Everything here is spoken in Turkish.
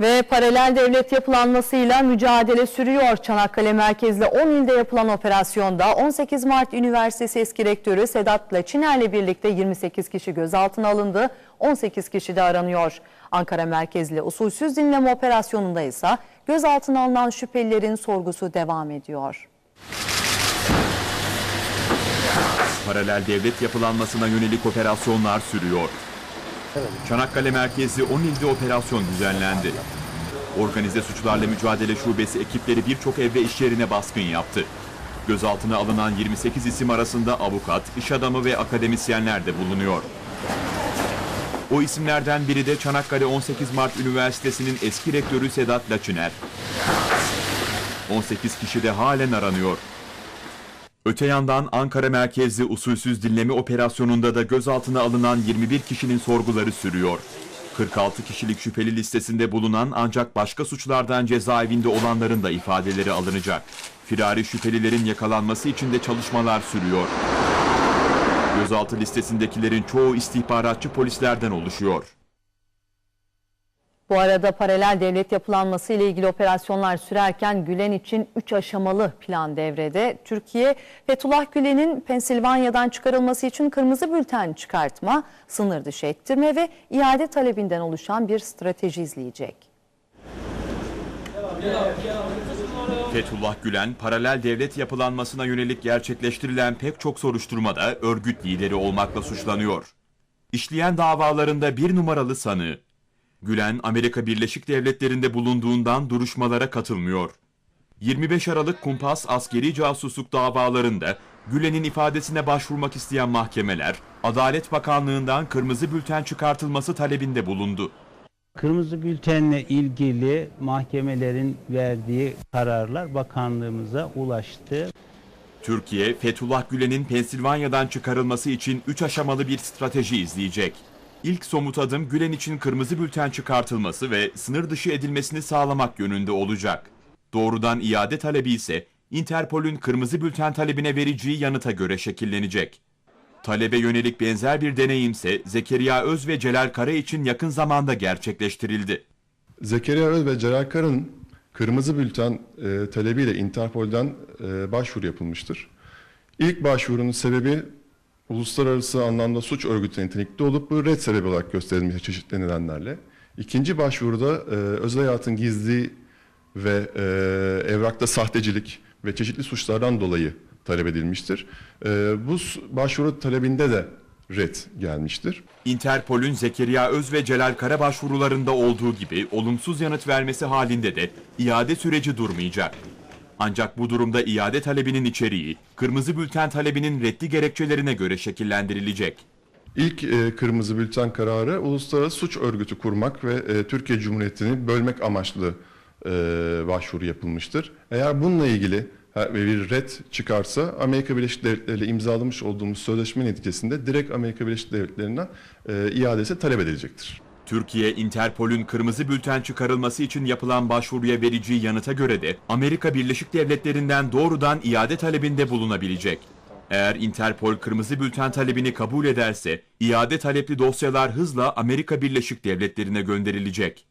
Ve paralel devlet yapılanmasıyla mücadele sürüyor. Çanakkale merkezli 10 ilde yapılan operasyonda 18 Mart Üniversitesi eski rektörü Sedat Laçiner'le birlikte 28 kişi gözaltına alındı. 18 kişi de aranıyor. Ankara merkezli usulsüz dinleme operasyonunda ise gözaltına alınan şüphelilerin sorgusu devam ediyor. Paralel devlet yapılanmasına yönelik operasyonlar sürüyor. Çanakkale merkezli 10 ilde operasyon düzenlendi. Organize suçlarla mücadele şubesi ekipleri birçok ev ve iş yerine baskın yaptı. Gözaltına alınan 28 isim arasında avukat, iş adamı ve akademisyenler de bulunuyor. O isimlerden biri de Çanakkale 18 Mart Üniversitesi'nin eski rektörü Sedat Laçiner. 18 kişi de halen aranıyor. Öte yandan Ankara merkezli usulsüz dinleme operasyonunda da gözaltına alınan 21 kişinin sorguları sürüyor. 46 kişilik şüpheli listesinde bulunan ancak başka suçlardan cezaevinde olanların da ifadeleri alınacak. Firari şüphelilerin yakalanması için de çalışmalar sürüyor. Gözaltı listesindekilerin çoğu istihbaratçı polislerden oluşuyor. Bu arada paralel devlet yapılanması ile ilgili operasyonlar sürerken Gülen için 3 aşamalı plan devrede. Türkiye, Fethullah Gülen'in Pensilvanya'dan çıkarılması için kırmızı bülten çıkartma, sınır dışı ettirme ve iade talebinden oluşan bir strateji izleyecek. Fethullah Gülen, paralel devlet yapılanmasına yönelik gerçekleştirilen pek çok soruşturmada örgüt lideri olmakla suçlanıyor. İşleyen davalarında bir numaralı sanığı. Gülen, Amerika Birleşik Devletleri'nde bulunduğundan duruşmalara katılmıyor. 25 Aralık Kumpas askeri casusluk davalarında Gülen'in ifadesine başvurmak isteyen mahkemeler, Adalet Bakanlığı'ndan kırmızı bülten çıkartılması talebinde bulundu. Kırmızı bültenle ilgili mahkemelerin verdiği kararlar bakanlığımıza ulaştı. Türkiye, Fethullah Gülen'in Pensilvanya'dan çıkarılması için 3 aşamalı bir strateji izleyecek. İlk somut adım Gülen için kırmızı bülten çıkartılması ve sınır dışı edilmesini sağlamak yönünde olacak. Doğrudan iade talebi ise Interpol'ün kırmızı bülten talebine vereceği yanıta göre şekillenecek. Talebe yönelik benzer bir deneyimse Zekeriya Öz ve Celal Kara için yakın zamanda gerçekleştirildi. Zekeriya Öz ve Celal Kara'nın kırmızı bülten e, talebiyle Interpol'den e, başvuru yapılmıştır. İlk başvurunun sebebi uluslararası anlamda suç örgütü nitelikte olup bu red sebebi olarak gösterilmiş çeşitli nedenlerle. İkinci başvuruda e, özel hayatın gizli ve e, evrakta sahtecilik ve çeşitli suçlardan dolayı talep edilmiştir. E, bu başvuru talebinde de red gelmiştir. Interpol'ün Zekeriya Öz ve Celal Kara başvurularında olduğu gibi olumsuz yanıt vermesi halinde de iade süreci durmayacak. Ancak bu durumda iade talebinin içeriği, kırmızı bülten talebinin reddi gerekçelerine göre şekillendirilecek. İlk e, kırmızı bülten kararı uluslararası suç örgütü kurmak ve e, Türkiye Cumhuriyeti'ni bölmek amaçlı e, başvuru yapılmıştır. Eğer bununla ilgili bir red çıkarsa Amerika Birleşik Devletleri ile imzalamış olduğumuz sözleşme neticesinde direkt Amerika Birleşik Devletleri'nden e, iadesi talep edilecektir. Türkiye, Interpol'ün kırmızı bülten çıkarılması için yapılan başvuruya vereceği yanıta göre de Amerika Birleşik Devletleri'nden doğrudan iade talebinde bulunabilecek. Eğer Interpol kırmızı bülten talebini kabul ederse, iade talepli dosyalar hızla Amerika Birleşik Devletleri'ne gönderilecek.